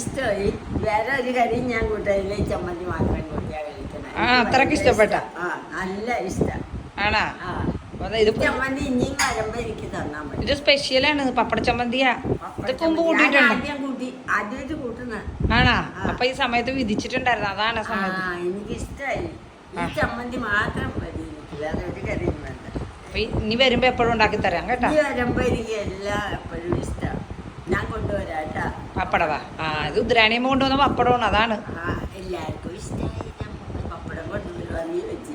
ഇഷ്ടമായി. വേറെ ഒരു കറിയും ഞാൻ കൂട്ടയില്ല ഈ ചമ്മന്തി മാത്രം കൂട്ടിയാ ആ, അത്രയ്ക്ക് ഇഷ്ടപ്പെട്ട? ആ നല്ല ഇഷ്ടം. ആണാ? ഇത് ചമ്മന്തി ഇനിയും വരുമ്പോ എനിക്ക് തന്നാ മതി. ഇത് സ്പെഷ്യലാണ് പപ്പട ചമ്മന്തിയാ. ഇത് കൊമ്പ് ഞാൻ കൂട്ടിയിട്ടുണ്ട്. ആദ്യം കൂട്ടി ആദ്യമായിട്ട് കൂട്ടുന്ന. ആണാ. അപ്പൊ ഈ സമയത്ത് വിധിച്ചിട്ടുണ്ടായിരുന്നു അതാണ് സമയത്ത്. എനിക്ക് ഇഷ്ടമായി ഈ ചമ്മന്തി മാത്രം മതി എനിക്ക് വേറെ ഒരു കറിയും വേണ്ട. അപ്പൊ ഇനി വരുമ്പോ എപ്പോഴും ഉണ്ടാക്കി തരാം കേട്ടോ. വരുമ്പോ എനിക്ക് എല്ലാ എപ്പോഴും ഇഷ്ടം. ഞാൻ കൊണ്ടുവരാം കേട്ടാ. പപ്പടവാ? ആ ഇത് ഉദ്രാണിയമ്മ കൊണ്ടുവന്ന പപ്പടമാണ് അതാണ്. ആ എല്ലാവർക്കും ഇഷ്ടമായി പപ്പടം കൊണ്ടുവരുവാന്ന് വെച്ച്.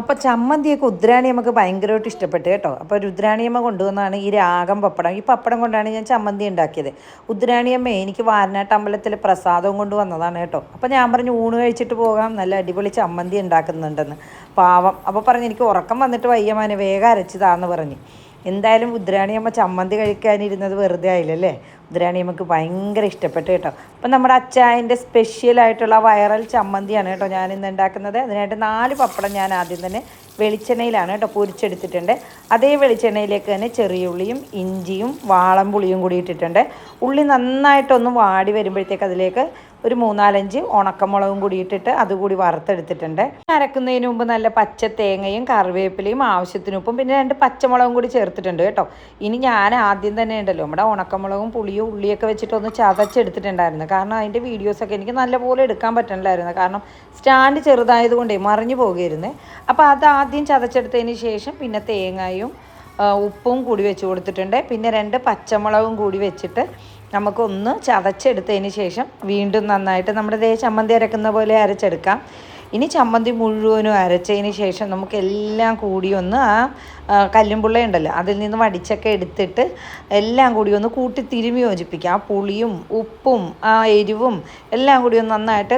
അപ്പോൾ ചമ്മന്തിയൊക്കെ ഉദ്രാണിയമ്മക്ക് ഭയങ്കരമായിട്ട് ഇഷ്ടപ്പെട്ടു കേട്ടോ. അപ്പോൾ രുദ്രാണിയമ്മ കൊണ്ടുവന്നാണ് ഈ രാഗം പപ്പടം. ഈ പപ്പടം കൊണ്ടാണ് ഞാൻ ചമ്മന്തി ഉണ്ടാക്കിയത്. ഉദ്രാണിയമ്മ എനിക്ക് വാരനാട്ട് അമ്പലത്തിൽ പ്രസാദവും കൊണ്ട് വന്നതാണ് കേട്ടോ. അപ്പോൾ ഞാൻ പറഞ്ഞു ഊണ് കഴിച്ചിട്ട് പോകാം. നല്ല അടിപൊളി ചമ്മന്തി ഉണ്ടാക്കുന്നുണ്ടെന്ന്. പാവം. അപ്പോൾ പറഞ്ഞു എനിക്ക് ഉറക്കം വന്നിട്ട് വയ്യമാനെ വേഗം അരച്ചതാന്ന് പറഞ്ഞു. എന്തായാലും ഉദ്രാണി അമ്മ ചമ്മന്തി കഴിക്കാനിരുന്നത് വെറുതെ ആയില്ലല്ലേ? ഉദ്രാണിയമ്മക്ക് ഭയങ്കര ഇഷ്ടപ്പെട്ടു കേട്ടോ. അപ്പം നമ്മുടെ അച്ചായന്റെ സ്പെഷ്യലായിട്ടുള്ള വൈറൽ ചമ്മന്തിയാണ് കേട്ടോ ഞാൻ ഇന്ന് ഉണ്ടാക്കുന്നത്. അതിനായിട്ട് നാല് പപ്പടം ഞാൻ ആദ്യം തന്നെ വെളിച്ചെണ്ണയിലാണ് കേട്ടോ പൊരിച്ചെടുത്തിട്ടുണ്ട്. അതേ വെളിച്ചെണ്ണയിലേക്ക് തന്നെ ചെറിയ ഉള്ളിയും ഇഞ്ചിയും വാളംപുളിയും കൂടി ഇട്ടിട്ടുണ്ട്. ഉള്ളി നന്നായിട്ടൊന്ന് വാടി വരുമ്പോഴത്തേക്ക് അതിലേക്ക് ഒരു മൂന്നാലഞ്ച് ഉണക്കമുളകും കൂടി ഇട്ടിട്ട് അതുകൂടി വറുത്തെടുത്തിട്ടുണ്ട്. അരക്കുന്നതിന് മുമ്പ് നല്ല പച്ച തേങ്ങയും കറിവേപ്പിലയും ആവശ്യത്തിന് ഉപ്പും പിന്നെ രണ്ട് പച്ചമുളകും കൂടി ചേർത്തിട്ടുണ്ട് കേട്ടോ. ഇനി ഞാൻ ആദ്യം തന്നെ ഉണ്ടല്ലോ നമ്മുടെ ഉണക്കമുളകും പുളിയും ഉള്ളിയൊക്കെ വെച്ചിട്ട് ഒന്ന് ചതച്ചെടുത്തിട്ടുണ്ടായിരുന്നു. കാരണം അതിന്റെ വീഡിയോസൊക്കെ എനിക്ക് നല്ലപോലെ എടുക്കാൻ പറ്റണില്ലായിരുന്നു. കാരണം സ്റ്റാൻഡ് ചെറുതായതുകൊണ്ടേ മറിഞ്ഞു പോകുമായിരുന്നു. അപ്പോൾ അത് ആദ്യം ചതച്ചെടുത്തതിന് ശേഷം പിന്നെ തേങ്ങയും ഉപ്പും കൂടി വെച്ച് കൊടുത്തിട്ടുണ്ട്. പിന്നെ രണ്ട് പച്ചമുളകും കൂടി വെച്ചിട്ട് നമുക്കൊന്ന് ചതച്ചെടുത്തതിന് ശേഷം വീണ്ടും നന്നായിട്ട് നമ്മുടെ ദേ ചമ്മന്തി അരക്കുന്ന പോലെ അരച്ചെടുക്കാം. ഇനി ചമ്മന്തി മുഴുവനും അരച്ചതിന് ശേഷം നമുക്ക് എല്ലാം കൂടി ഒന്ന് ആ കല്ലും ഉണ്ടല്ലോ അതിൽ നിന്ന് വടിച്ചൊക്കെ എടുത്തിട്ട് എല്ലാം കൂടി ഒന്ന് കൂട്ടി തിരുമി യോജിപ്പിക്കാം ആ പുളിയും ഉപ്പും ആ എരിവും എല്ലാം കൂടി ഒന്ന് നന്നായിട്ട്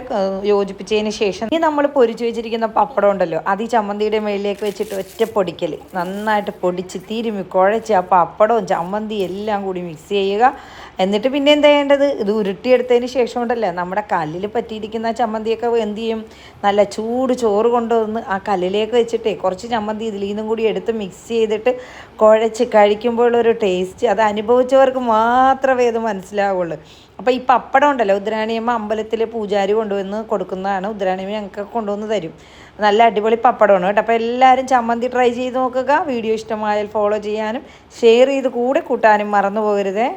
യോജിപ്പിച്ചതിന് ശേഷം ഇനി നമ്മൾ പൊരിച്ചു വെച്ചിരിക്കുന്ന പപ്പടം ഉണ്ടല്ലോ അത് ഈ ചമ്മന്തിയുടെ മേളിലേക്ക് വെച്ചിട്ട് ഒറ്റ പൊടിക്കൽ നന്നായിട്ട് പൊടിച്ച് തിരുമി കുഴച്ച് ആ പപ്പടവും ചമ്മന്തി എല്ലാം കൂടി മിക്സ് ചെയ്യുക. എന്നിട്ട് പിന്നെ എന്താ ചെയ്യേണ്ടത്? ഇത് ഉരുട്ടിയെടുത്തതിന് ശേഷം ഉണ്ടല്ലോ നമ്മുടെ കല്ലിൽ പറ്റിയിരിക്കുന്ന ചമ്മന്തിയൊക്കെ എന്ത് ചെയ്യും? നല്ല ചൂട് ചോറ് കൊണ്ടുവന്ന് ആ കല്ലിലേക്ക് വെച്ചിട്ടേ കുറച്ച് ചമ്മന്തി ഇതിൽ നിന്നും കൂടി എടുത്ത് മിക്സ് ചെയ്തിട്ട് കുഴച്ച് കഴിക്കുമ്പോഴുള്ളൊരു ടേസ്റ്റ് അത് അനുഭവിച്ചവർക്ക് മാത്രമേ ഇത് മനസ്സിലാവുള്ളൂ. അപ്പോൾ ഈ പപ്പടം ഉണ്ടല്ലോ ഉദ്രാണിയമ്മ അമ്പലത്തിൽ പൂജാരി കൊണ്ടുവന്ന് കൊടുക്കുന്നതാണ്. ഉദ്രാണിയമ്മ ഞങ്ങൾക്ക് കൊണ്ടുവന്ന് തരും. നല്ല അടിപൊളി പപ്പടമാണ് കേട്ടോ. അപ്പോൾ എല്ലാവരും ചമ്മന്തി ട്രൈ ചെയ്ത് നോക്കുക. വീഡിയോ ഇഷ്ടമായാൽ ഫോളോ ചെയ്യാനും ഷെയർ ചെയ്ത് കൂടെ കൂട്ടാനും മറന്നു പോകരുതേ.